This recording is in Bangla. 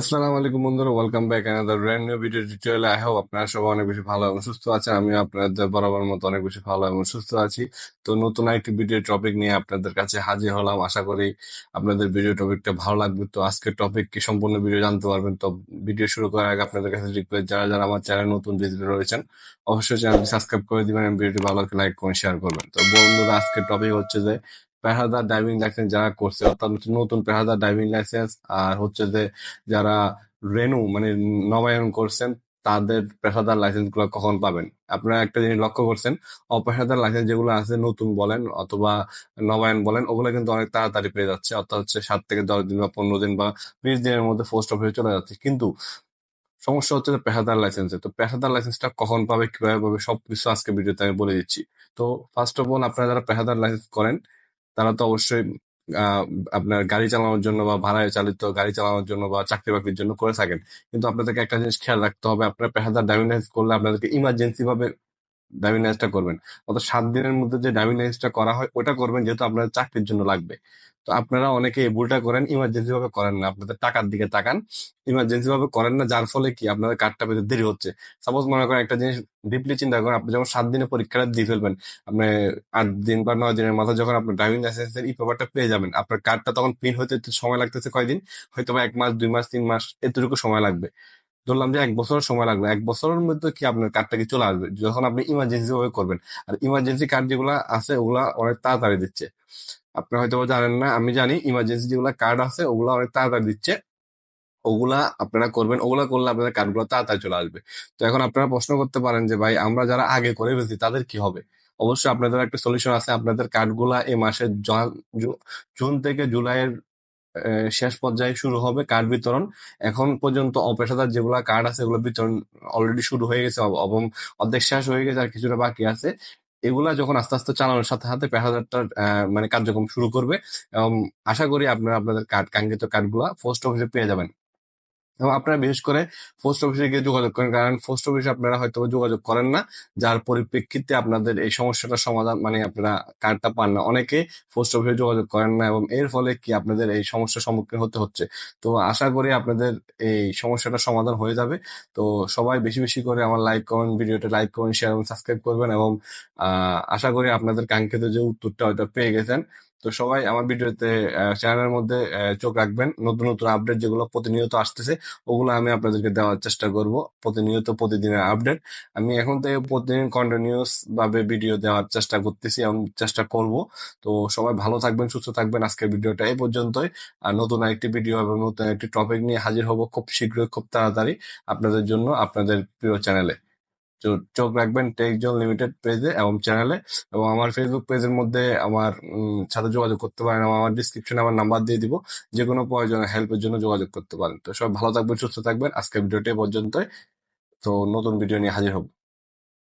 আসসালামু আলাইকুম বন্ধুরা welcome back another brand new video tutorial I hope আপনারা সবাই অনেক বেশি ভালো এবং সুস্থ আছেন। আমি আপনাদের বরাবর মতো অনেক বেশি ভালো এবং সুস্থ আছি। তো নতুন একটি ভিডিও টপিক নিয়ে আপনাদের কাছে হাজির হলাম। আশা করি আপনাদের ভিডিও টপিকটা ভালো লাগবে। তো আজকের টপিক কি সম্পূর্ণ ভিডিও জানতে পারবেন? তো ভিডিও শুরু করার আগে আপনাদের কাছে রিকোয়েস্ট যারা যারা আমার চ্যানেল নতুন ভিজিটর রয়েছেন, অবশ্যই চ্যানেলটি সাবস্ক্রাইব করে দিবেন এবং ভিডিওটি ভালো লাইক করে শেয়ার করবেন। তো বন্ধুরা, আজকের টপিক হচ্ছে যে পেহাদার ড্রাইভিং লাইসেন্স যারা করছে, অর্থাৎ হচ্ছে নতুন পেহাদার ড্রাইভিং লাইসেন্স আর হচ্ছে যে যারা রেনু মানে নবায়ন করছেন, তাদের পেশাদার লাইসেন্সগুলো কখন পাবেন? আপনারা একটা জিনিস লক্ষ্য করছেন অপেশাদার লাইসেন্স যেগুলো আছে, নতুন বলেন অথবা নবায়ন বলেন, ওগুলো কিন্তু অনেক তাড়াতাড়ি পেয়ে যাচ্ছে। অর্থাৎ হচ্ছে সাত থেকে দশ দিন বা পনেরো দিন বা বিশ দিনের মধ্যে পোস্ট অফিসে চলে যাচ্ছে। কিন্তু সমস্যা হচ্ছে যে পেশাদার লাইসেন্সে তো পেশাদার লাইসেন্সটা কখন পাবে, কীভাবে পাবে, সবকিছু আজকে ভিডিওতে আমি বলে দিচ্ছি। তো ফার্স্ট অফ অল আপনারা যারা পেশাদার লাইসেন্স করেন তারা তো অবশ্যই আপনার গাড়ি চালানোর জন্য বা ভাড়ায় চালিত গাড়ি চালানোর জন্য বা চাকরি বাকরির জন্য করে থাকেন। কিন্তু আপনাদেরকে একটা জিনিস খেয়াল রাখতে হবে, আপনার পেশাদার ড্রাইভিং লাইসেন্স করলে আপনাদেরকে ইমার্জেন্সি ভাবে লাইসেন্সটা করবেন। অত সাত দিনের মধ্যে যে লাইসেন্সটা করা হয়, ওটা করবেন যেহেতু আপনার চাকরির জন্য লাগবে। তো আপনারা অনেকে এই ভুলটা করেন ইমার্জেন্সি ভাবে করেন না, আপনাদের টাকার দিকে তাকান। ইমার্জেন্সি ভাবে করেন না, যার ফলে কি আপনাদের কার্ডটা পেতে দেরি হচ্ছে। সাপোজ মনে করেন একটা জিনিস ডিপলি চিন্তা করেন, আপনি যখন সাত দিনে পরীক্ষাটা দিয়ে ফেলবেন, আপনি আট দিন বা নয় দিনের মাথায় যখন আপনার ড্রাইভিং লাইসেন্সের ই পেপারটা পেয়ে যাবেন, আপনার কার্ডটা তখন প্রিন্ট হতে সময় লাগতেছে কয়দিন? হয়তো বা এক মাস, দুই মাস, তিন মাস, এতটুকু সময় লাগবে। ধরলাম যে এক বছর সময় লাগবে। এক বছরের মধ্যে কি আপনার কার্ডটা কি চলে আসবে? যখন আপনি ইমার্জেন্সি ভাবে করবেন। আর ইমার্জেন্সি কার্ড যেগুলো আছে, ওগুলা অনেক তাড়াতাড়ি দিচ্ছে। আপনি হয়তো জানেন না, আমি জানি ইমার্জেন্সি যেগুলো কার্ড আছে, ওগুলা অনেক তাড়াতাড়ি দিচ্ছে। ওগুলা আপনারা করবেন, ওগুলা করলে আপনাদের কার্ডগুলো তাড়াতাড়ি চলে আসবে। তো এখন আপনারা প্রশ্ন করতে পারেন যে, ভাই, আমরা যারা আগে করে ফেলছি, তাদের কি হবে? অবশ্যই আপনাদের একটা সলিউশন আছে। আপনাদের কার্ডগুলা এই মাসের জন- থেকে জুলাইয়ের শেষ পর্যায়ে শুরু হবে কার্ড বিতরণ? এখন পর্যন্ত অপেশাদার যেগুলো কার্ড আছে এগুলো বিতরণ অলরেডি শুরু হয়ে গেছে এবং অর্ধেক শেষ হয়ে গেছে আর কিছুটা বাকি আছে। এগুলা যখন আস্তে আস্তে চালানোর সাথে সাথে পেশাদারটার মানে কার্যক্রম শুরু করবে। এবং আশা করি আপনারা আপনাদের কার্ড কাঙ্ক্ষিত কার্ডগুলা পোস্ট অফিসে পেয়ে যাবেন। এবং আপনারা বিশেষ করে পোস্ট অফিসে গিয়ে যোগাযোগ করেন, কারণ পোস্ট অফিসে আপনারা হয়তো যোগাযোগ করেন না, যার পরিপ্রেক্ষিতে আপনাদের এই সমস্যাটার সমাধান মানে আপনারা কার্ডটা পান না। অনেকে পোস্ট অফিসে যোগাযোগ করেন না এবং এর ফলে কি আপনাদের এই সমস্যার সম্মুখীন হতে হচ্ছে। তো আশা করি আপনাদের এই সমস্যাটার সমাধান হয়ে যাবে। তো সবাই বেশি বেশি করে আমার লাইক কমেন্ট ভিডিওটা লাইক কমেন্ট শেয়ার এবং সাবস্ক্রাইব করবেন এবং আশা করি আপনাদের কাঙ্ক্ষিত যে উত্তরটা হয়তো পেয়ে গেছেন তো সবাই আমার ভিডিওতে চ্যানেলের মধ্যে চোখ রাখবেন। নতুন নতুন আপডেট যেগুলো প্রতিনিয়ত আসতেছে, ওগুলো আমি আপনাদেরকে দেওয়ার চেষ্টা করব। প্রতিনিয়ত প্রতিদিনের আপডেট আমি এখন থেকে প্রতিদিন কন্টিনিউস ভাবে ভিডিও দেওয়ার চেষ্টা করতেছি এবং চেষ্টা করব। তো সবাই ভালো থাকবেন, সুস্থ থাকবেন। আজকের ভিডিওটা এই পর্যন্তই। আর নতুন একটি ভিডিও এবং নতুন একটি টপিক নিয়ে হাজির হব খুব শীঘ্রই, খুব তাড়াতাড়ি আপনাদের জন্য, আপনাদের প্রিয় চ্যানেলে চোখ রাখবেন টেকজন লিমিটেড পেজে এবং চ্যানেলে এবং আমার ফেসবুক পেজের মধ্যে আমার সাথে যোগাযোগ করতে পারেন এবং আমার ডিসক্রিপশনে আমার নাম্বার দিয়ে দিব। যে কোনো প্রয়োজনে হেল্পের জন্য যোগাযোগ করতে পারেন। তো সব ভালো থাকবেন, সুস্থ থাকবেন। আজকের ভিডিওটি পর্যন্ত তো নতুন ভিডিও নিয়ে হাজির হব।